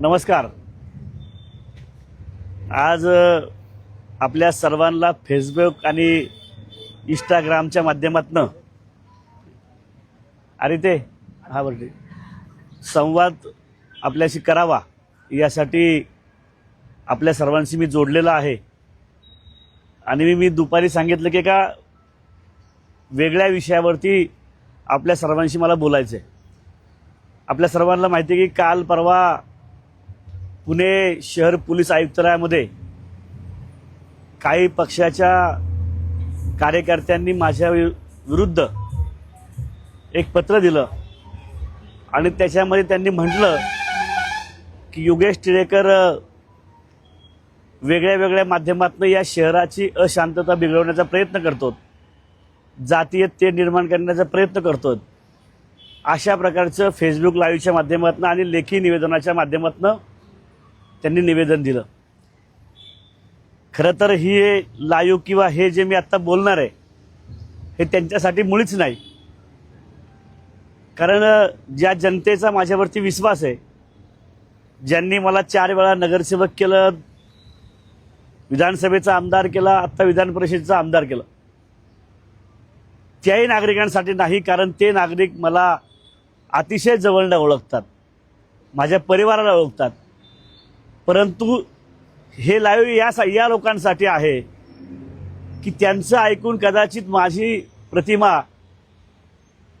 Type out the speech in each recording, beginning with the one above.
नमस्कार. आज आपल्या सर्वांना फेसबुक आणि इंस्टाग्रामच्या माध्यमातनं अरे ते हा बरं संवाद आपल्याशी करावा यासाठी आपल्या सर्वांशी मी जोडलेला आहे. आणि मी मी दुपारी सांगितलं की का वेगळ्या विषयावरती आपल्या सर्वांशी मला बोलायचं आहे आपल्या सर्वांना माहिती आहे की काल परवा पुणे शहर पोलीस आयुक्तालयामध्ये काही पक्षाच्या कार्यकर्त्यांनी माझ्या वि- विरुद्ध एक पत्र दिलं. आणि त्याच्यामध्ये त्यांनी म्हटलं की योगेश टिळेकर वेगळ्या वेगळ्या माध्यमातून या शहराची अशांतता बिघडवण्याचा प्रयत्न करतो जातीय ते निर्माण करण्याचा प्रयत्न करतो अशा प्रकारचं फेसबुक लाईव्हच्या माध्यमातून आणि लेखी निवेदनाच्या माध्यमातून त्यांनी निवेदन दिलं. खरं तर ही लाईव्ह किंवा हे जे मी आत्ता बोलणार आहे हे त्यांच्यासाठी मुळीच नाही. कारण ज्या जनतेचा माझ्यावरती विश्वास आहे ज्यांनी मला चार वेळा नगरसेवक केलं विधानसभेचा आमदार केला आत्ता विधान परिषदेचा आमदार केलं. त्याही नागरिकांसाठी नाही कारण ते नागरिक मला अतिशय जवळनं ओळखतात. माझ्या परिवाराला ओळखतात. परंतु हे लाईव्ह या या लोकांसाठी आहे की त्यांचं ऐकून कदाचित माझी प्रतिमा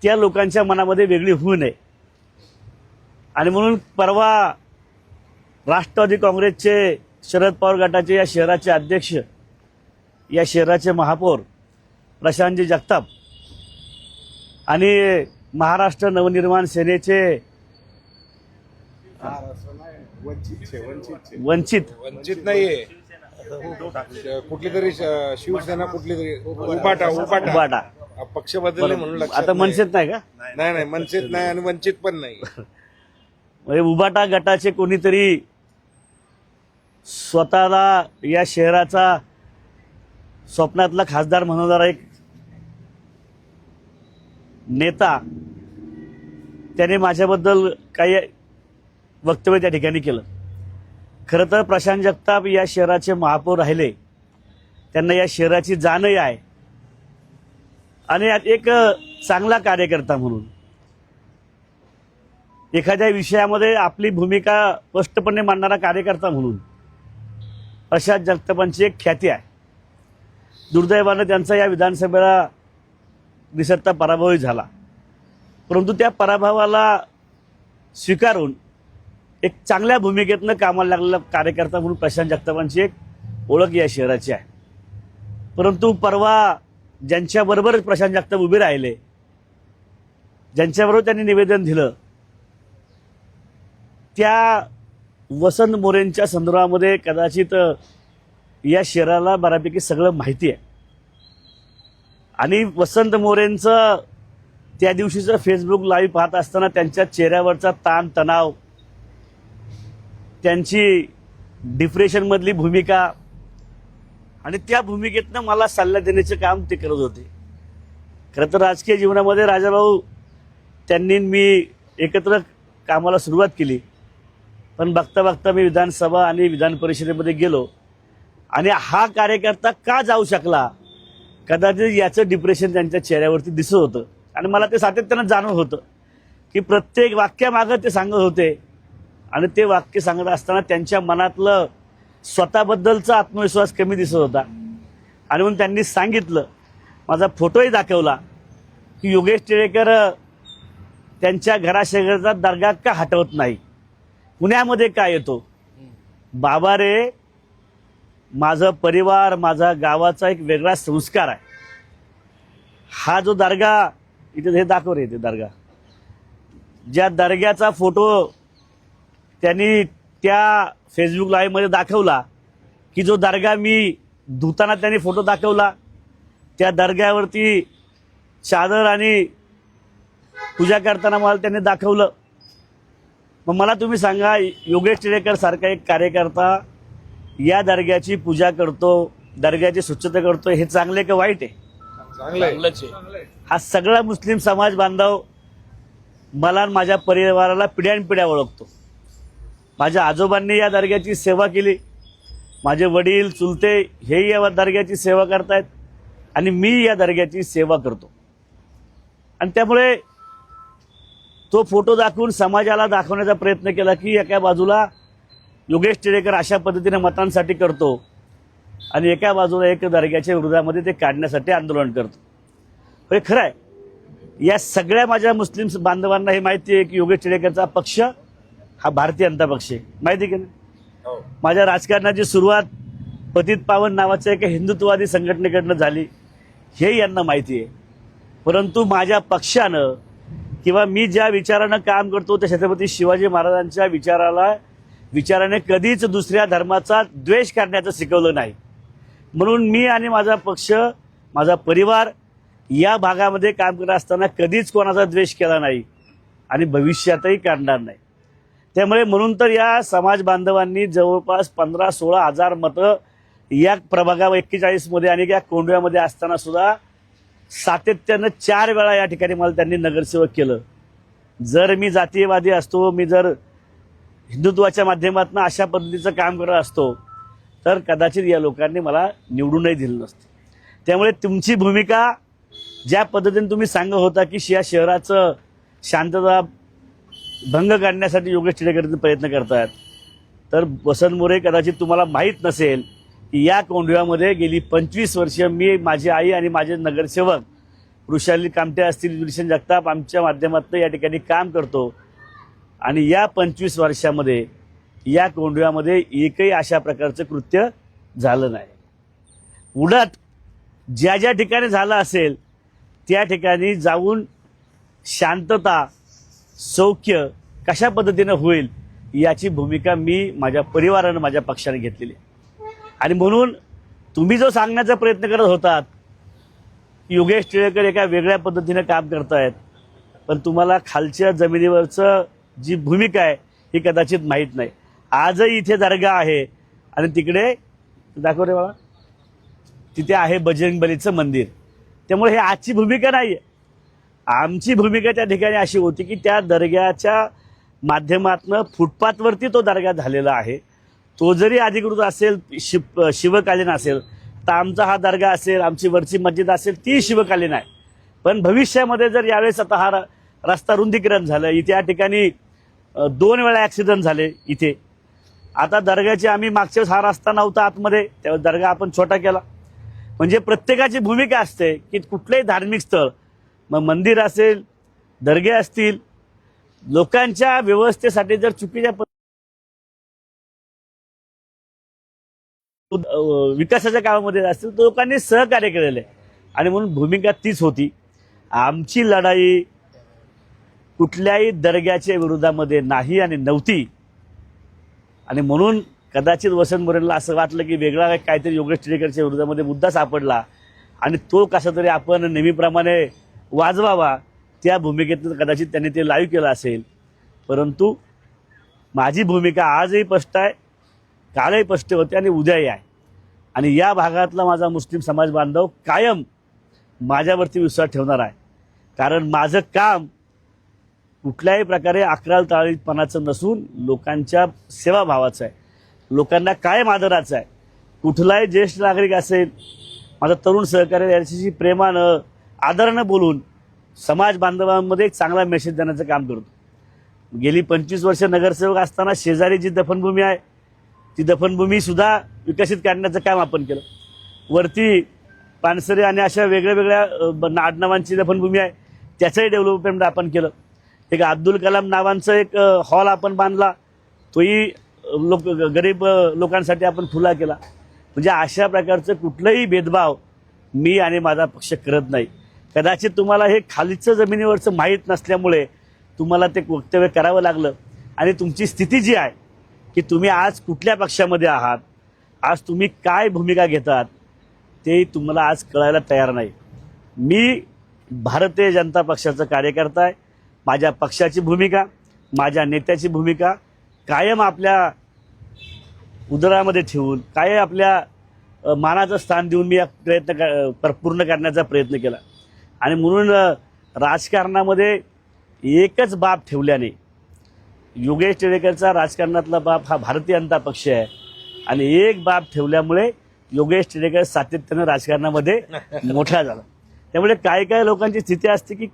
त्या लोकांच्या मनामध्ये वेगळी होऊ नये. आणि म्हणून परवा राष्ट्रवादी काँग्रेसचे शरद पवार गटाचे या शहराचे अध्यक्ष या शहराचे महापौर प्रशांतजी जगताप आणि महाराष्ट्र नवनिर्माण सेनेचे वंचित. वंचित नाहीये. कुठली तरी शिवसेना कुठली तरी. उबाटा उबाटा उबाटा पक्ष बदलले म्हणून आता. मनसेत नाही का? नाही नाही मनचित नाही आणि वंचित पण नाही. म्हणजे उबाटा गटाचे कोणीतरी स्वतःला या शहराचा स्वप्नातला खासदार म्हणवणारा एक नेता त्याने माझ्याबद्दल काही वक्तव्य त्या ठिकाणी केलं. खरं तर प्रशांत जगताप या शहराचे महापौर राहिले. त्यांना या शहराची जाणही आहे. आणि यात एक चांगला कार्यकर्ता म्हणून. एखाद्या विषयामध्ये आपली भूमिका स्पष्टपणे मांडणारा कार्यकर्ता म्हणून प्रशांत जगतापांची एक ख्याती आहे. दुर्दैवानं त्यांचा या विधानसभेला निसटता पराभवही झाला. परंतु त्या पराभवाला स्वीकारून एक चांगल्या भूमिकेतनं कामाला लागलेला कार्यकर्ता म्हणून प्रशांत जगतापांची एक ओळख या शहराची आहे. परंतु परवा ज्यांच्याबरोबर प्रशांत जगताप उभे राहिले ज्यांच्याबरोबर त्यांनी निवेदन दिलं त्या वसंत मोरेंच्या संदर्भामध्ये कदाचित या शहराला बऱ्यापैकी सगळं माहिती आहे. आणि वसंत मोरेंचं त्या दिवशीचं फेसबुक लाईव्ह पाहत असताना त्यांच्या चेहऱ्यावरचा ताण तणाव त्यांची डिप्रेशनमधली भूमिका आणि त्या भूमिकेतनं मला सल्ला देण्याचे काम ते करत होते. खरं तर राजकीय जीवनामध्ये राजाभाऊ त्यांनी मी एकत्र कामाला सुरुवात केली. पण बघता बघता मी विधानसभा आणि विधान परिषदेमध्ये गेलो आणि हा कार्यकर्ता का जाऊ शकला? कदाचित याचं डिप्रेशन त्यांच्या चेहऱ्यावरती दिसत होतं. आणि मला ते सातत्यानं जाणवत होतं की प्रत्येक वाक्यामागं ते सांगत होते. आणि ते वाक्य सांगत असताना त्यांच्या मनातलं स्वतःबद्दलचा आत्मविश्वास कमी दिसत होता. आणि म्हणून त्यांनी सांगितलं माझा फोटोही दाखवला की योगेश टिळेकर त्यांच्या घराशेजारचा दर्गा का हटवत नाही? पुण्यामध्ये का येतो? बाबा रे माझं परिवार माझा गावाचा एक वेगळा संस्कार आहे. हा जो दर्गा इथे हे दाखव रे ते दर्गा. ज्या दर्ग्याचा फोटो त्यांनी त्या फेसबुक लाईव्हमध्ये दाखवला की जो दर्गा मी धुताना त्यांनी फोटो दाखवला त्या दर्ग्यावरती चादर आणि पूजा करताना मला त्यांनी दाखवलं. मग मला तुम्ही सांगा योगेश टिळेकर सारखा एक कार्यकर्ता या दर्ग्याची पूजा करतो दर्ग्याची स्वच्छता करतो हे चांगले का वाईट आहे? चांगलंय चांगलंच आहे. हा सगळा मुस्लिम समाज बांधव मला आणि माझ्या परिवाराला पिढ्यानपिढ्या ओळखतो. माझ्या आजोबांनी या दर्ग्याची सेवा केली. माझे वडील चुलते हेही या दर्ग्याची सेवा करतायत आणि मी या दर्ग्याची सेवा करतो. आणि त्यामुळे तो फोटो दाखवून समाजाला दाखवण्याचा प्रयत्न केला की एका बाजूला योगेश टिळेकर अशा पद्धतीने मतांसाठी करतो आणि एका बाजूला एक दर्ग्याच्या विरोधामध्ये ते काढण्यासाठी आंदोलन करतो. हे खरं आहे या सगळ्या माझ्या मुस्लिम बांधवांना हे माहिती आहे की योगेश टिळेकरचा पक्ष हा भारतीय जनता पक्ष आहे. माहिती आहे की नाही? हो. माझ्या राजकारणाची सुरुवात पतित पावन नावाच्या एका हिंदुत्ववादी संघटनेकडनं झाली हे यांना माहिती आहे. परंतु माझ्या पक्षानं किंवा मी ज्या विचारानं काम करतो त्या छत्रपती शिवाजी महाराजांच्या विचाराला विचाराने कधीच दुसऱ्या धर्माचा द्वेष करण्याचं शिकवलं नाही. म्हणून मी आणि माझा पक्ष माझा परिवार या भागामध्ये काम करत असताना कधीच कोणाचा द्वेष केला नाही आणि भविष्यातही करणार नाही. त्यामुळे म्हणून तर या समाज बांधवांनी जवळपास पंधरा सोळा हजार मतं या प्रभागा एक्केचाळीसमध्ये आणि या कोंडव्यामध्ये असताना सुद्धा सातत्यानं चार वेळा या ठिकाणी मला त्यांनी नगरसेवक केलं. जर मी जातीयवादी असतो मी जर हिंदुत्वाच्या माध्यमातून अशा पद्धतीचं काम करत असतो तर कदाचित या लोकांनी मला निवडूनही दिलं नसतं. त्यामुळे तुमची भूमिका ज्या पद्धतीने तुम्ही सांगत होता की या शहराचं शांतता भंग काढण्यासाठी योगेश टिळेकर प्रयत्न करतात तर वसंत मोरे कदाचित तुम्हाला माहीत नसेल की या कोंढव्यामध्ये गेली पंचवीस वर्ष मी माझी आई आणि माझे नगरसेवक वृषाली कामटे असतील विल्सन जगताप आमच्या माध्यमातून या ठिकाणी काम करतो. आणि या पंचवीस वर्षामध्ये या कोंडव्यामध्ये एकही अशा प्रकारचं कृत्य झालं नाही. उलट ज्या ज्या ठिकाणी झालं असेल त्या ठिकाणी जाऊन शांतता सौख्य कशा पद्धतीनं होईल याची भूमिका मी माझ्या परिवारानं माझ्या पक्षाने घेतलेली आणि म्हणून तुम्ही जो सांगण्याचा प्रयत्न करत होतात योगेश टिळेकर एका वेगळ्या पद्धतीनं काम करतायत पण तुम्हाला खालच्या जमिनीवरचं जी भूमिका आहे ही कदाचित माहीत नाही. आजही इथे दर्गा आहे. आणि तिकडे दाखव रे बाबा. तिथे आहे बजरंगबलीचं मंदिर. त्यामुळे हे आजची भूमिका नाही आहे आमची भूमिका त्या ठिकाणी अशी होती की त्या दर्ग्याच्या माध्यमातनं फुटपाथवरती तो दर्गा झालेला आहे. तो जरी अधिकृत असेल शिव शिवकालीन असेल तर आमचा हा दर्गा असेल आमची वरची मस्जिद असेल ती शिवकालीन आहे. पण भविष्यामध्ये जर यावेळेस आता हा र- रस्ता रुंदीकरण झालं इथे या ठिकाणी दोन वेळा ॲक्सिडेंट झाले इथे. आता दर्ग्याचे आम्ही मागच्या वेळेस हा रस्ता नव्हता आतमध्ये त्यावेळेस दर्गा आपण छोटा केला. म्हणजे प्रत्येकाची भूमिका असते की कुठलंही धार्मिक स्थळ मग मंदिर असेल दर्गे असतील लोकांच्या व्यवस्थेसाठी जर चुकीच्या विकासाच्या कामामध्ये असतील तर लोकांनी सहकार्य केलेलं आहे. आणि म्हणून भूमिका तीच होती. आमची लढाई कुठल्याही दर्ग्याच्या विरोधामध्ये नाही आणि नव्हती. आणि म्हणून कदाचित वसंत मोरेंना असं वाटलं की वेगळा काहीतरी योगेश टिळेकरच्या विरोधामध्ये मुद्दा सापडला. आणि तो कसा तरी आपण नेहमीप्रमाणे वाजवावा त्या भूमिकेतून कदाचित त्यांनी ते लाईव्ह केलं असेल. परंतु माझी भूमिका आजही स्पष्ट आहे कालही स्पष्ट होते आणि उद्याही आहे. आणि या भागातला माझा मुस्लिम समाज बांधव कायम माझ्यावरती विश्वास ठेवणार आहे. कारण माझं काम कुठल्याही प्रकारे अकराल ताळीपणाचं नसून लोकांच्या सेवाभावाचं आहे. लोकांना कायम आदराचं आहे. कुठलाही ज्येष्ठ नागरिक असेल माझा तरुण सहकारी यांच्याशी प्रेमानं आदरानं बोलून समाज बांधवांमध्ये एक चांगला मेसेज देण्याचं काम करतो. गेली पंचवीस वर्ष नगरसेवक असताना शेजारी जी दफनभूमी आहे ती दफनभूमीसुद्धा विकसित करण्याचं काम आपण केलं. वरती पानसरे आणि अशा वेगळ्या वेगळ्या आडनावांची दफनभूमी आहे त्याचंही डेव्हलपमेंट आपण केलं. एक अब्दुल कलाम नावांचं एक हॉल आपण बांधला. तोही लोक गरीब लोकांसाठी आपण खुला केला. म्हणजे अशा प्रकारचं कुठलंही भेदभाव मी आणि माझा पक्ष करत नाही. कदाचित तुम्हाला हे खालीचं जमिनीवरचं माहीत नसल्यामुळे तुम्हाला ते वक्तव्य करावं लागलं. आणि तुमची स्थिती जी आहे की तुम्ही आज कुठल्या पक्षामध्ये आहात आज तुम्ही काय भूमिका घेतात ते तुम्हाला आज कळायला तयार नाही. मी भारतीय जनता पक्षाचा कार्यकर्ता आहे. माझ्या पक्षाची भूमिका माझ्या नेत्याची भूमिका कायम आपल्या उदरामध्ये ठेवून काय आपल्या मानाचं स्थान देऊन मी या प्रयत्न क- पर- पूर्ण करण्याचा प्रयत्न केला. आणि म्हणून राजकारणामध्ये एकच बाब ठेवल्याने योगेश टिळेकरचा राजकारणातला बाब हा भारतीय जनता पक्ष आहे. आणि एक बाब ठेवल्यामुळे योगेश टिळेकर सातत्यानं राजकारणामध्ये मोठा झाला. त्यामुळे काही काही लोकांची स्थिती असते की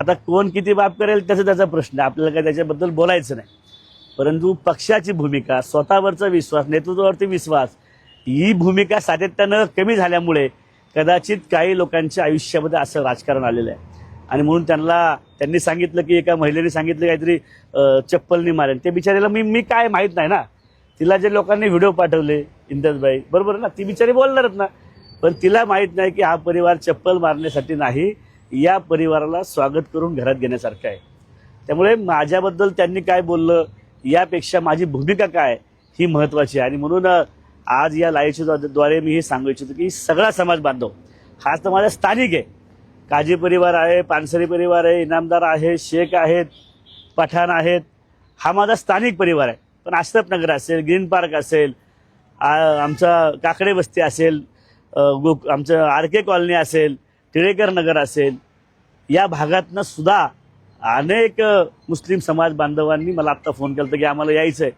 आता कोण किती बाब करेल त्याचा त्याचा प्रश्न आहे. आपल्याला काय त्याच्याबद्दल बोलायचं नाही. परंतु पक्षाची भूमिका स्वतःवरचा विश्वास नेतृत्वावरती विश्वास ही भूमिका सातत्यानं कमी झाल्यामुळे कदाचित काही लोकांच्या आयुष्यामध्ये असं राजकारण आलेलं आहे. आणि म्हणून त्यांना त्यांनी सांगितलं की एका महिलेने सांगितलं काहीतरी चप्पलनी मारेल. ते बिचारीला मी मी काय माहीत नाही ना. तिला जे लोकांनी व्हिडिओ पाठवले इंदजबाई बरोबर आहे ना? ती बिचारी बोलणारच ना. पण तिला माहीत नाही की हा परिवार चप्पल मारण्यासाठी नाही या परिवाराला स्वागत करून घरात घेण्यासारखं आहे. त्यामुळे माझ्याबद्दल त्यांनी काय बोललं यापेक्षा माझी भूमिका काय ही महत्त्वाची आहे. आणि म्हणून आज या लाईव्हच्या द्वारे मी हे सांगू इच्छितो की सगळा समाज बांधव हाच तर माझा स्थानिक आहे. काजी परिवार आहे पानसरी परिवार आहे इनामदार आहे शेख आहेत पठाण आहेत. हा माझा स्थानिक परिवार आहे. पण आश्रफ नगर असेल ग्रीन पार्क असेल आमचा काकडे वस्ती असेल गो आमचं आर के कॉलनी असेल टिळेकर नगर असेल या भागातनं सुद्धा अनेक मुस्लिम समाज बांधवांनी मला आत्ता फोन केला होता की आम्हाला यायचं आहे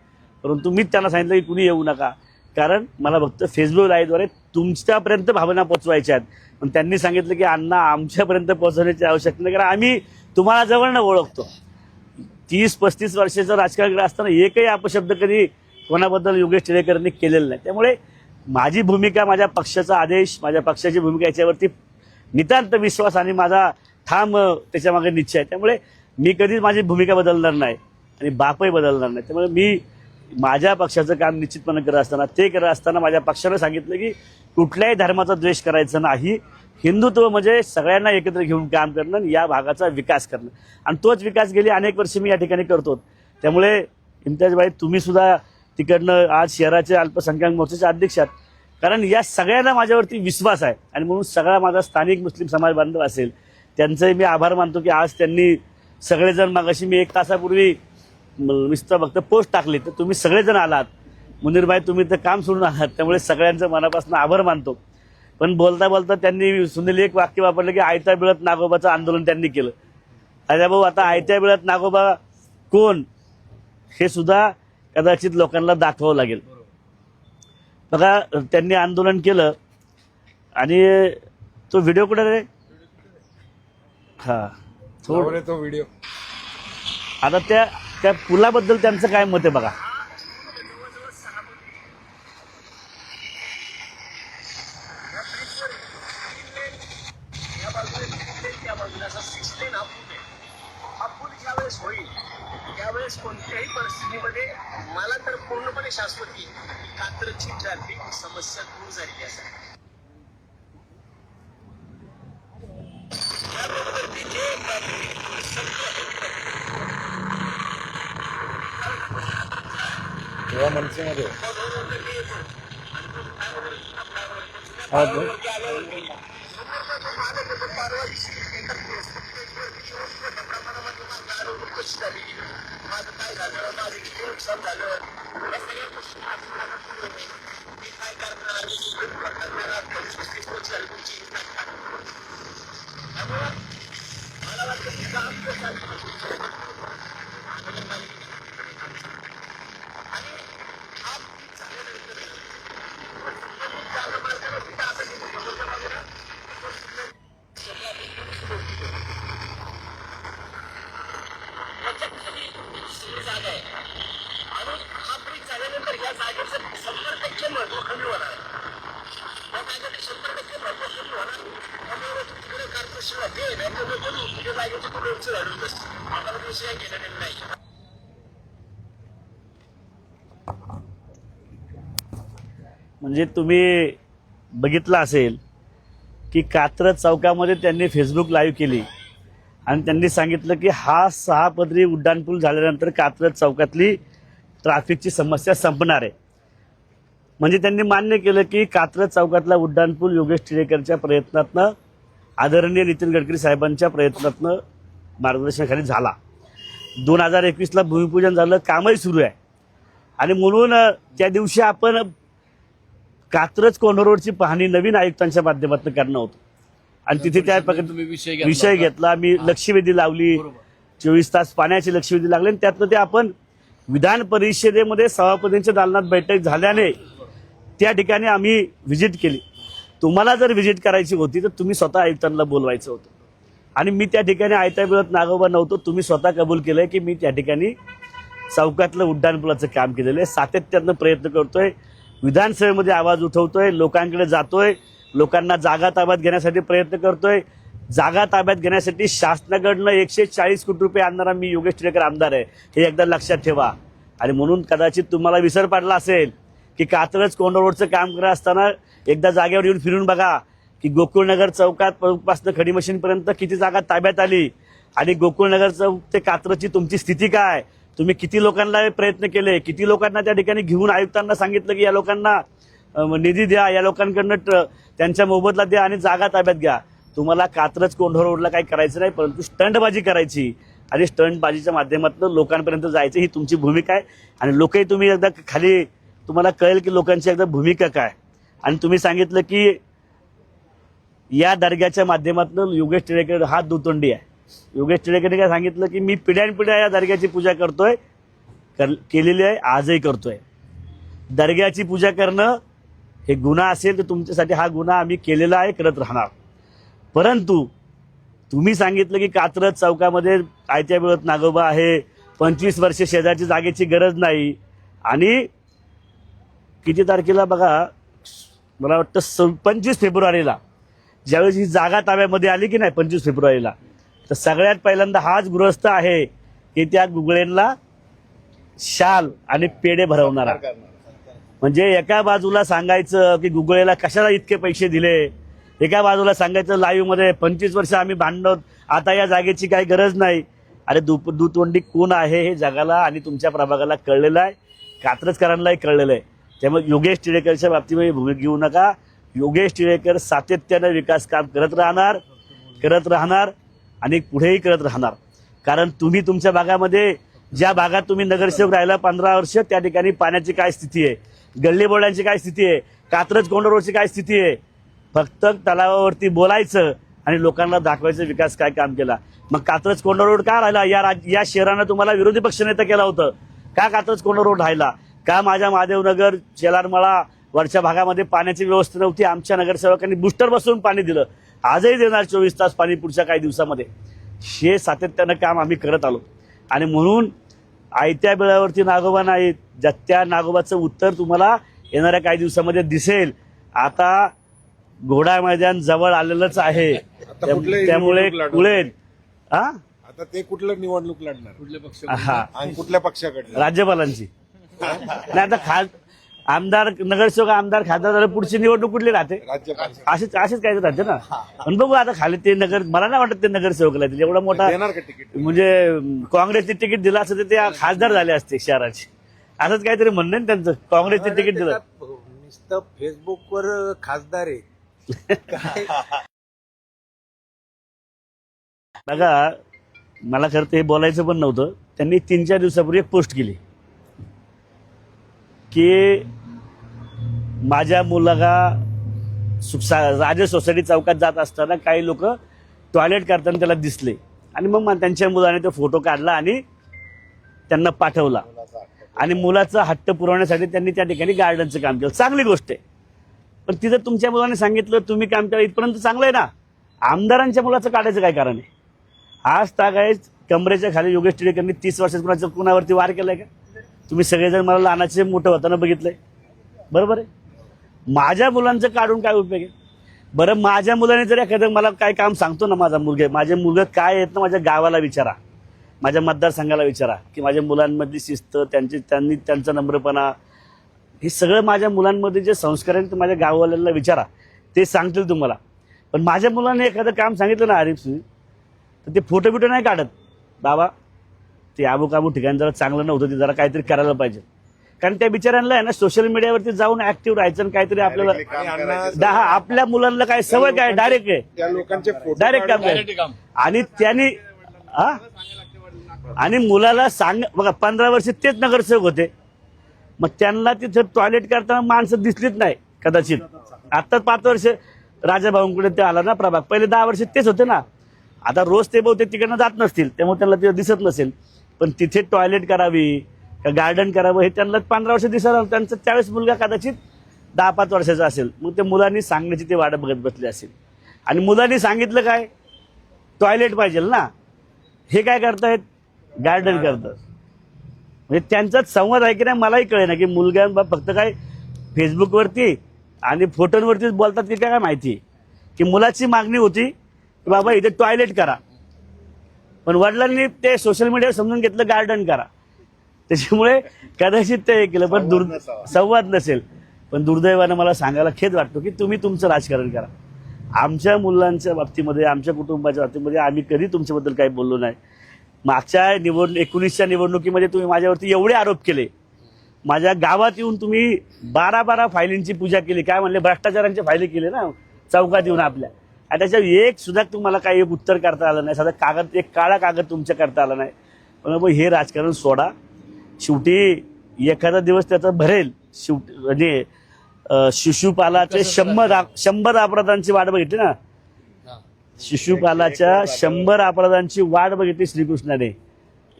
परंतु मीच त्यांना सांगितलं की कुणी येऊ नका. कारण मला फक्त फेसबुक लाईव्हद्वारे तुमच्यापर्यंत भावना पोचवायच्या आहेत. पण त्यांनी सांगितलं की अण्णा आमच्यापर्यंत पोहोचवण्याची आवश्यकता नाही. कारण आम्ही तुम्हाला जवळनं ओळखतो. तीस पस्तीस वर्षाचं राजकारण असताना एकही अपशब्द कधी कोणाबद्दल योगेश टिळेकरांनी केलेलं नाही. त्यामुळे माझी भूमिका माझ्या पक्षाचा आदेश माझ्या पक्षाची भूमिका याच्यावरती नितांत विश्वास आणि माझा ठाम त्याच्यामागे निश्चय आहे. त्यामुळे मी कधीच माझी भूमिका बदलणार नाही आणि बापही बदलणार नाही. त्यामुळे मी माझ्या पक्षाचं काम निश्चितपणे करत असताना ते करत असताना माझ्या पक्षानं सांगितलं की कुठल्याही धर्माचा द्वेष करायचा नाही. हिंदुत्व म्हणजे सगळ्यांना एकत्र घेऊन काम करणं आणि या भागाचा विकास करणं. आणि तोच विकास गेली अनेक वर्ष मी या ठिकाणी करतो त्यामुळे इम्तियाजबाई तुम्ही सुद्धा तिकडनं आज शहराचे अल्पसंख्याक मोर्चाचे अध्यक्ष आहात. कारण या सगळ्यांना माझ्यावरती विश्वास आहे. आणि म्हणून सगळा माझा स्थानिक मुस्लिम समाज बांधव असेल त्यांचंही मी आभार मानतो की आज त्यांनी सगळेजण मागाशी मी एक तासापूर्वी मिस्टर फक्त पोस्ट टाकली. तर तुम्ही सगळेजण आलात. मुनीरबाई तुम्ही तर काम सोडून आहात त्यामुळे सगळ्यांचं मनापासून आभार मानतो. पण बोलता बोलता त्यांनी सुनील एक वाक्य वापरलं की आयत्या बिळत नागोबाचं आंदोलन त्यांनी केलं. अरे भाऊ आता आयत्या बिळत नागोबा कोण? हे सुद्धा कदाचित लोकांना दाखवावं लागेल. बघा त्यांनी आंदोलन केलं आणि तो व्हिडिओ कुठे रे? हा. थोड तो व्हिडिओ. आता त्या त्या पुलाबद्दल त्यांचं काय मत आहे बघा. त्यावेळेस कोणत्याही परिस्थितीमध्ये मला तर पूर्णपणे शाश्वती कात्रची ट्रॅफिक समस्या दूर झालेली असेल त्याबरोबर तिथे तेव्हा मनसेमध्ये हा, तो. कशी झाली माझं काय झालं माझं किती नुकसान झालं या सगळ्या गोष्टी आज मला कळलं नाही. मी काय करणार मी कुठे करणार पंचवीस तीस वर्ष झाली तुमची त्यामुळं मला वाटतं की काम कसं आहे. आणि हा झाल्यानंतर त्या मार्गाला तिथं आता तिथे समोरच्या बाजूला त्याच्याखाली दुसरी जागा आहे आणि हा ब्रिज झाल्यानंतर या जागेचं शंभर टक्के महत्त्व कमी होणार या जागेचं शंभर टक्के महत्त्व कमी होणार त्यामुळे तिकडे कार्पोरेशनला दे नाही तर नको देऊ. तुझ्या जागेची तू व्यवस्था झाली बस आम्हाला दुसऱ्या घेणं नाही म्हणजे तुम्ही बघितलं असेल की कात्रज चौकामध्ये त्यांनी फेसबुक लाईव्ह केली. आणि त्यांनी सांगितलं की हा सहा पदरी उड्डाणपूल झाल्यानंतर कात्रज चौकातली ट्रॅफिकची समस्या संपणार आहे. म्हणजे त्यांनी मान्य केलं की कात्रज चौकातला उड्डाणपूल योगेश टिळेकरच्या प्रयत्नातनं आदरणीय नितीन गडकरी साहेबांच्या प्रयत्नातनं मार्गदर्शनाखाली झाला. दोन हजार एकवीसला भूमिपूजन झालं कामही सुरू आहे. आणि म्हणून त्या दिवशी आपण कात्रज कोंढरोडची पाहणी नवीन आयुक्तांच्या माध्यमातून करणं होतं. आणि तिथे त्या तुम्ही विषय घेतला मी लक्षवेधी लावली. चोवीस तास पाण्याची लक्षवेधी लागले आणि त्यातनं ते आपण विधान परिषदेमध्ये सभापतींच्या दालनात बैठक झाल्याने त्या ठिकाणी आम्ही व्हिजिट केली. तुम्हाला जर व्हिजिट करायची होती तर तुम्ही स्वतः आयुक्तांना बोलवायचं होतं. आणि मी त्या ठिकाणी आयत्या मिळत नागोबा नव्हतो तुम्ही स्वतः कबूल केलंय की मी त्या ठिकाणी चौकातलं उड्डाणपुलाचं काम केलेलं आहे. सातत्यानं प्रयत्न करतोय. विधानसभेमध्ये आवाज उठवतोय लोकांकडे जातोय लोकांना जागा ताब्यात घेण्यासाठी प्रयत्न करतोय. जागा ताब्यात घेण्यासाठी शासनाकडनं एकशे चाळीस कोटी रुपये आणणारा मी योगेश टिळेकर आमदार आहे. हे एकदा लक्षात ठेवा. आणि म्हणून कदाचित तुम्हाला विसर पडला असेल की कात्रज कोंड रोडचं काम करत असताना एकदा जागेवर येऊन फिरून बघा की गोकुळनगर चौकात पासून खडी मशीनपर्यंत किती जागा ताब्यात आली आणि गोकुळनगर चौक ते कात्रजची तुमची स्थिती काय? तुम्ही किती लोकांना प्रयत्न केले किती लोकांना त्या ठिकाणी घेऊन आयुक्तांना सांगितलं की या लोकांना निधी द्या या लोकांकडनं ट- त्यांच्या मोबदला द्या आणि जागा ताब्यात घ्या. तुम्हाला कात्रज कोंढोर रोडला काही करायचं नाही परंतु स्टंटबाजी करायची. आणि स्टंटबाजीच्या माध्यमातून लोकांपर्यंत जायचं ही तुमची भूमिका आहे. आणि लोकही तुम्ही एकदा खाली तुम्हाला कळेल की लोकांची एकदा भूमिका काय. आणि तुम्ही सांगितलं की या दर्ग्याच्या माध्यमातून योगेश टिळेकर हा दुतोंडी आहे. योगेश टिळेकरने काय सांगितलं की मी पिढ्यानपिढ्या या दर्ग्याची पूजा करतोय कर केलेली आहे आजही करतोय. दर्ग्याची पूजा करणं हे गुन्हा असेल तर तुमच्यासाठी हा गुन्हा आम्ही केलेला आहे करत राहणार. परंतु तुम्ही सांगितलं की कात्रज चौकामध्ये आयत्या वेळत नागोबा आहे पंचवीस वर्षे शेजारची जागेची गरज नाही. आणि किती तारखेला बघा मला वाटतं स पंचवीस फेब्रुवारीला. ज्यावेळेस ही जागा ताब्यामध्ये आली की नाही पंचवीस फेब्रुवारीला. तर सगळ्यात पहिल्यांदा हाच गृहस्थ आहे की त्या गुगळेंना शाल आणि पेढे भरवणारा. म्हणजे एका बाजूला सांगायचं की गुगळेला कशाला इतके पैसे दिले? एका बाजूला सांगायचं लाईव्हमध्ये पंचवीस वर्ष आम्ही भांडत आता या जागेची काही गरज नाही. अरे दु दुतवंडी कोण आहे हे जगाला आणि तुमच्या प्रभागाला कळलेलं आहे? कात्रजकरांनाही कळलेलं आहे. त्यामुळे योगेश टिळेकरच्या बाबतीमध्ये भूमिका घेऊ नका. योगेश टिळेकर सातत्यानं विकास काम करत राहणार करत राहणार. आणि पुढेही करत राहणार. कारण तुम्ही तुमच्या भागामध्ये ज्या भागात तुम्ही नगरसेवक राहिला पंधरा वर्ष त्या ठिकाणी पाण्याची काय स्थिती आहे? गल्ली काय स्थिती आहे? कात्रज कोंड रोडची काय स्थिती आहे? फक्त तलावावरती बोलायचं आणि लोकांना दाखवायचं विकास काय काम केला. मग कात्रज कोंड रोड का राहिला? या राज या शहरानं तुम्हाला विरोधी पक्षनेता केला होतं. का कात्रज कोंड रोड राहिला? का माझ्या महादेवनगर शेलारमळा वरच्या भागामध्ये पाण्याची व्यवस्था नव्हती? आमच्या नगरसेवकांनी बुस्टर बसवून पाणी दिलं. आजही देणार चोवीस तास पाणी पुढच्या काही दिवसामध्ये. हे सातत्यानं काम आम्ही करत आलो. आणि म्हणून आयत्या वेळावरती नागोबा नाही ज्या त्या नागोबाचं उत्तर तुम्हाला येणाऱ्या काही दिवसामध्ये दिसेल. आता घोडा मैदान जवळ आलेलंच आहे. त्यामुळे कुळेल हा आता ते कुठलं निवडणूक लढणार? कुठल्या पक्ष हा. आणि कुठल्या पक्षाकडे राज्यपालांची. नाही आता खा आमदार नगरसेवक आमदार खासदार झाले पुढची निवडणूक कुठली राहते? असेच असेच काय राहते ना? पण बघू आता खाली ते नगर मला नाही वाटत ते नगरसेवक लागतील एवढा मोठा देणार का तिकीट? म्हणजे काँग्रेसचे तिकीट दिलं असतं ते खासदार झाले असते शहराचे. असंच काहीतरी म्हणणं त्यांचं? काँग्रेसचे तिकीट दिलं. नुसतं फेसबुकवर खासदार आहे. बघा मला खरं ते बोलायचं पण नव्हतं. त्यांनी तीन चार दिवसापूर्वी एक पोस्ट केली. की माझ्या मुलगा सुखसा राजे सोसायटी चौकात जात असताना काही लोक टॉयलेट करताना त्याला दिसले. आणि मग त्यांच्या मुलाने तो फोटो काढला आणि त्यांना पाठवला. आणि मुलाचा हट्ट पुरवण्यासाठी त्यांनी त्या ठिकाणी गार्डनचं काम केलं. चांगली गोष्ट आहे. पण तिथं तुमच्या मुलाने सांगितलं तुम्ही काम केलं इथपर्यंत चांगलं आहे ना? आमदारांच्या मुलाचं काढायचं काय कारण आहे? आज तागायच कमरेच्या खाली योगेश टिळेकरांनी तीस वर्षात कुणाचं कुणावरती वार केलाय का? तुम्ही सगळेजण मला लहानाचे मोठं होताना बघितलंय. बरोबर आहे? माझ्या मुलांचं काढून काय उपयोग आहे? बरं माझ्या मुलाने जर एखादं मला काय काम सांगतो ना माझा मुलगा माझे मुलगा काय येत ना माझ्या गावाला विचारा. माझ्या मतदारसंघाला विचारा की माझ्या मुलांमधली शिस्त त्यांची त्यांनी त्यांचा नम्रपणा हे सगळं माझ्या मुलांमध्ये जे संस्कार आहेत ते माझ्या गाववाल्याला विचारा. ते सांगतील तुम्हाला. पण माझ्या मुलाने एखादं काम सांगितलं ना आरिफ तर ते फोटो बिटो नाही काढत. बाबा ते आबू काबू ठिकाण जरा चांगलं नव्हतं ते जरा काहीतरी करायला पाहिजे. कारण त्या बिचाऱ्यांना आहे ना सोशल मीडियावरती जाऊन ऍक्टिव्ह राहायचं आणि काहीतरी आपल्याला दहा आपल्या मुलांना काय सवय काय? डायरेक्ट आहे. त्या लोकांचे फोटो डायरेक्ट काम. आणि त्यांनी हा? आणि मुलाला सांग बघा पंधरा वर्ष तेच नगरसेवक होते. मग त्यांना तिथं टॉयलेट करताना माणसं दिसलीच नाही कदाचित. आता पाच वर्ष राजाभाऊंकडे ते आला ना प्रभाग. पहिले दहा वर्ष तेच होते ना. आता रोज ते बहुतेक तिकडनं जात नसतील त्यामुळे त्यांना ते दिसत नसेल. पण तिथे टॉयलेट करावी का गार्डन करावं हे त्यांना पंधरा वर्ष दिसत त्यांचा त्यावेळेस मुलगा कदाचित दहा पाच वर्षाचा असेल. मग त्या मुलांनी सांगण्याची ते वाट बघत बसले असेल. आणि मुलांनी सांगितलं काय? टॉयलेट पाहिजे ना? हे काय करतायत? गार्डन करतात. म्हणजे त्यांचाच संवाद आहे की नाही मलाही कळे ना की मुलगा बा फक्त काय फेसबुकवरती आणि फोटोंवरतीच बोलतात की काय माहिती? की मुलाची मागणी होती की बाबा इथे टॉयलेट करा. पण वडिलांनी ते सोशल मीडियावर समजून घेतलं गार्डन करा. त्याच्यामुळे कदाचित ते केलं पण दुर् संवाद नसेल. पण दुर्दैवानं मला सांगायला खेद वाटतो की तुम्ही तुमचं राजकारण करा. आमच्या मुलांच्या बाबतीमध्ये आमच्या कुटुंबाच्या बाबतीमध्ये आम्ही कधी तुमच्याबद्दल काही बोललो नाही. मागच्या निवड एकोणीसच्या निवडणुकीमध्ये तुम्ही माझ्यावरती एवढे आरोप केले. माझ्या गावात येऊन तुम्ही बारा बारा फायलींची पूजा केली. काय म्हणले? भ्रष्टाचारांच्या फायली केले ना? चौकात येऊन आपल्या. त्याच्या एक सुद्धा तुम्हाला काही एक उत्तर करता आलं नाही. साधा कागद एक काळा कागद तुमच्या करता आला नाही. पण मग हे राजकारण सोडा. शेवटी एखादा दिवस त्याचा भरेल. शेवटी म्हणजे शिशुपालाचे शंभर आप- शंभर अपराधांची वाट बघितली ना? शिशुपालाच्या शंभर अपराधांची वाट बघितली श्रीकृष्णाने.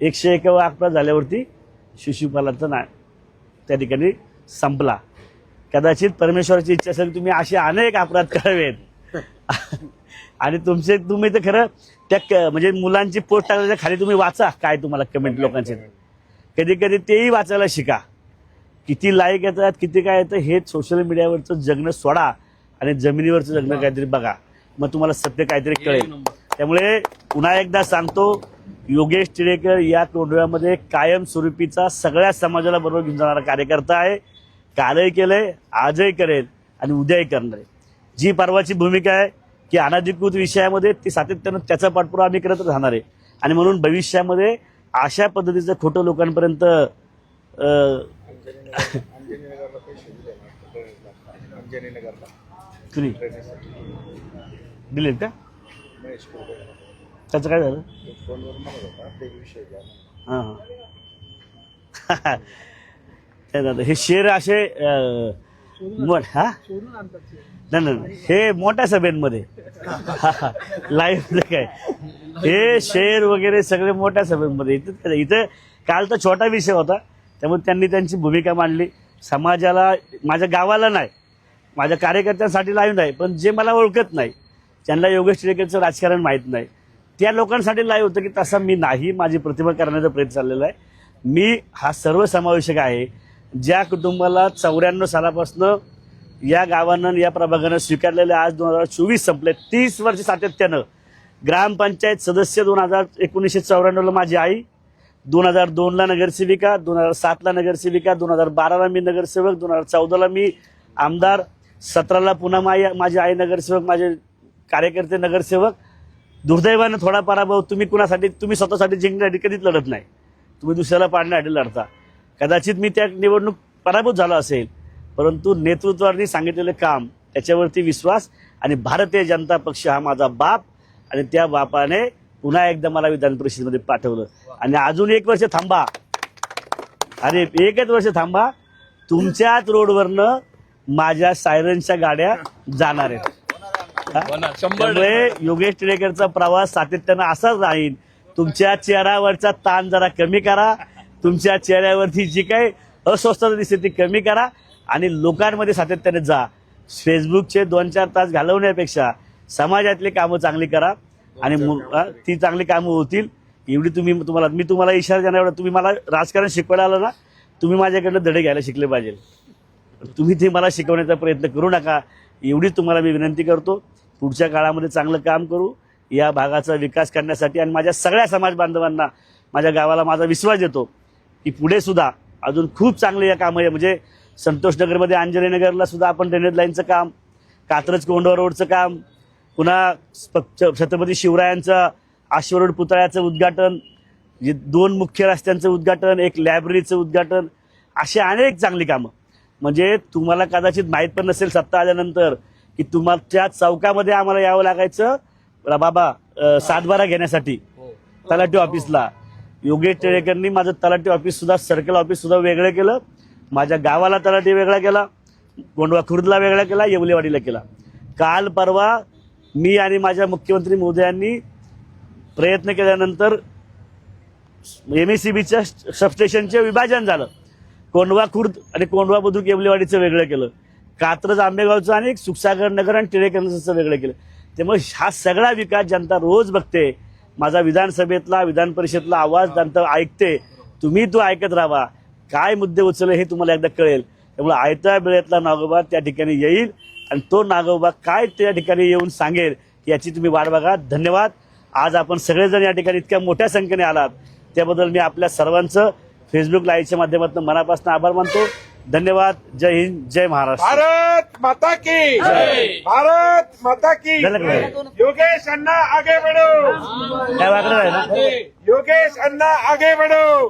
एकशे एक अपराध झाल्यावरती शिशुपालाचा ना त्या ठिकाणी संपला. कदाचित परमेश्वराची इच्छा असेल तुम्ही असे अनेक अपराध करावेत. आणि तुमचे तुम्ही तर खरं त्या म्हणजे मुलांची पोस्ट टाकल्याच्या खाली तुम्ही वाचा काय तुम्हाला कमेंट लोकांचे. कधी कधी तेही वाचायला शिका. किती लाईक येतात किती काय येतं हे सोशल मीडियावरचं जगणं सोडा आणि जमिनीवरचं जगणं काहीतरी बघा. मग तुम्हाला सत्य काहीतरी कळेल. त्यामुळे पुन्हा एकदा सांगतो योगेश टिळेकर या कोंडव्यामध्ये कायमस्वरूपीचा सगळ्या समाजाला बरोबर घेऊन जाणारा कार्यकर्ता आहे. कालही केलंय आजही करेल आणि उद्याही करणार आहे. जी परवाची भूमिका आहे की अनधिकृत विषयामध्ये ती सातत्यानं त्याचा पाठपुरावा आम्ही करत राहणार आहे. आणि म्हणून भविष्यामध्ये अशा पद्धतीचं खोटं लोकांपर्यंत दिले दिलेत का? त्याचं काय झालं? हां हां. हे शेर असे मोठ हा? नाही नाही. हे मोठ्या सभेमध्ये. लाईव्ह काय? हे शेर वगैरे सगळे मोठ्या सभेमध्ये. इथं इथं काल तर छोटा विषय होता. त्यामुळे त्यांनी त्यांची भूमिका मांडली. समाजाला माझ्या गावाला नाही. माझ्या कार्यकर्त्यांसाठी लाईव्ह नाही. पण जे मला ओळखत नाही त्यांना योगेश टिळेकरचं राजकारण माहीत नाही. त्या लोकांसाठी लाईव्ह होतं की तसा मी नाही. माझी प्रतिभा करण्याचा प्रयत्न चाललेला आहे. मी हा सर्वसमावेशक आहे. ज्या कुटुंबाला चौऱ्याण्णव सालापासनं या गावानं या प्रभागानं स्वीकारलेले आज दोन हजार चोवीस संपले तीस वर्ष सातत्यानं. ग्रामपंचायत सदस्य दोन हजार एकोणीसशे चौऱ्याण्णवला माझी आई दोन हजार दोनला नगरसेविका दोन हजार सातला नगरसेविका दोन हजार बाराला मी नगरसेवक दोन हजार चौदाला मी आमदार सतराला पुन्हा माई माझी आई नगरसेवक माझे कार्यकर्ते नगरसेवक. दुर्दैवानं थोडा पराभव तुम्ही कुणासाठी तुम्ही स्वतःसाठी जिंकण्यासाठी कधीच लढत नाही. तुम्ही दुसऱ्याला पाडण्यासाठी लढता. कदाचित मी त्या निवडणूक पराभूत झालो असेल परंतु नेतृत्वाने सांगितलेलं काम त्याच्यावरती विश्वास आणि भारतीय जनता पक्ष हा माझा बाप आणि त्या बापाने पुन्हा एकदा मला विधान परिषदेमध्ये पाठवलं. आणि अजून एक वर्ष थांबा. अरे एकच वर्ष थांबा. तुमच्याच रोडवरनं माझ्या सायरनच्या गाड्या जाणार आहेत. हा? त्यामुळे योगेश टिळेकरचा प्रवास सातत्यानं असाच राहील. तुमच्या चेहऱ्यावरचा ताण जरा कमी करा. तुमच्या चेहऱ्यावरती जी काही अस्वस्थता दिसते ती कमी करा आणि लोकांमध्ये सातत्याने जा. फेसबुकचे दोन चार तास घालवण्यापेक्षा समाजातली कामं चांगली करा आणि ती चांगली कामं होतील. एवढी तुम्ही तुम्हाला मी तुम्हाला इशारा देणार एवढा. तुम्ही मला राजकारण शिकवायला आलं ना तुम्ही माझ्याकडनं धडे घ्यायला शिकले पाहिजे. तुम्ही ते मला शिकवण्याचा प्रयत्न करू नका. एवढीच तुम्हाला मी विनंती करतो. पुढच्या काळामध्ये चांगलं काम करू. या भागाचा विकास करण्यासाठी आणि माझ्या सगळ्या समाज बांधवांना माझ्या गावाला माझा विश्वास देतो. की पुढे सुद्धा अजून खूप चांगले या कामं आहे म्हणजे संतोषनगरमध्ये अंजनेनगरला सुद्धा आपण ड्रेनेज लाईनचं काम कात्रज कोंडवा रोडचं काम पुन्हा छत्रपती शिवरायांचं आश्वरोड पुतळ्याचं उद्घाटन जे दोन मुख्य रस्त्यांचं उद्घाटन एक लायब्ररीचं उद्घाटन अशी अनेक चांगली कामं. म्हणजे तुम्हाला कदाचित माहीत पण नसेल सत्ता आल्यानंतर की तुमच्या चौकामध्ये आम्हाला यावं लागायचं बाबा सातबारा घेण्यासाठी. तलाठी ऑफिसला योगेश टिळेकरनी माझं तलाठी ऑफिस सुद्धा सर्कल ऑफिस सुद्धा वेगळं केलं. माझ्या गावाला तलाठी वेगळा केला गोंडवा खुर्दला वेगळा केला येवलेवाडीला केला. काल परवा मी आणि माझ्या मुख्यमंत्री मोदयांनी प्रयत्न केल्यानंतर एम एस सी बीच्या सबस्टेशनचे विभाजन झालं. कोंडवा खुर्द आणि कोंडवा बुद्रुक येवलेवाडीचं वेगळं केलं. कात्रज आंबेगावचं आणि सुखसागर नगर आणि टिळेकरचं वेगळं केलं. त्यामुळे हा सगळा विकास जनता रोज बघते. माझा विधानसभेतला विधान परिषदला आवाज जनता ऐकते. तुम्ही तो ऐकत राहा. काय मुद्दे उचलले हे तुम्हाला एकदा कळेल. त्यामुळे आयत्या वेळेतला नागोबा त्या ठिकाणी येईल आणि तो नागोबा काय त्या ठिकाणी येऊन सांगेल याची तुम्ही वाट बघा. धन्यवाद. आज आपण सगळेजण या ठिकाणी इतक्या मोठ्या संख्येने आलात. त्याबद्दल मी आपल्या सर्वांचं फेसबुक लाईव्हच्या माध्यमातून मनापासून आभार मानतो. धन्यवाद जय हिंद जय महाराष्ट्र. भारत माता की। भारत माता की? योगेश अन्ना आगे बढ़ो। काय वाकडं आहे ना? योगेश अन्ना आगे बढ़ो।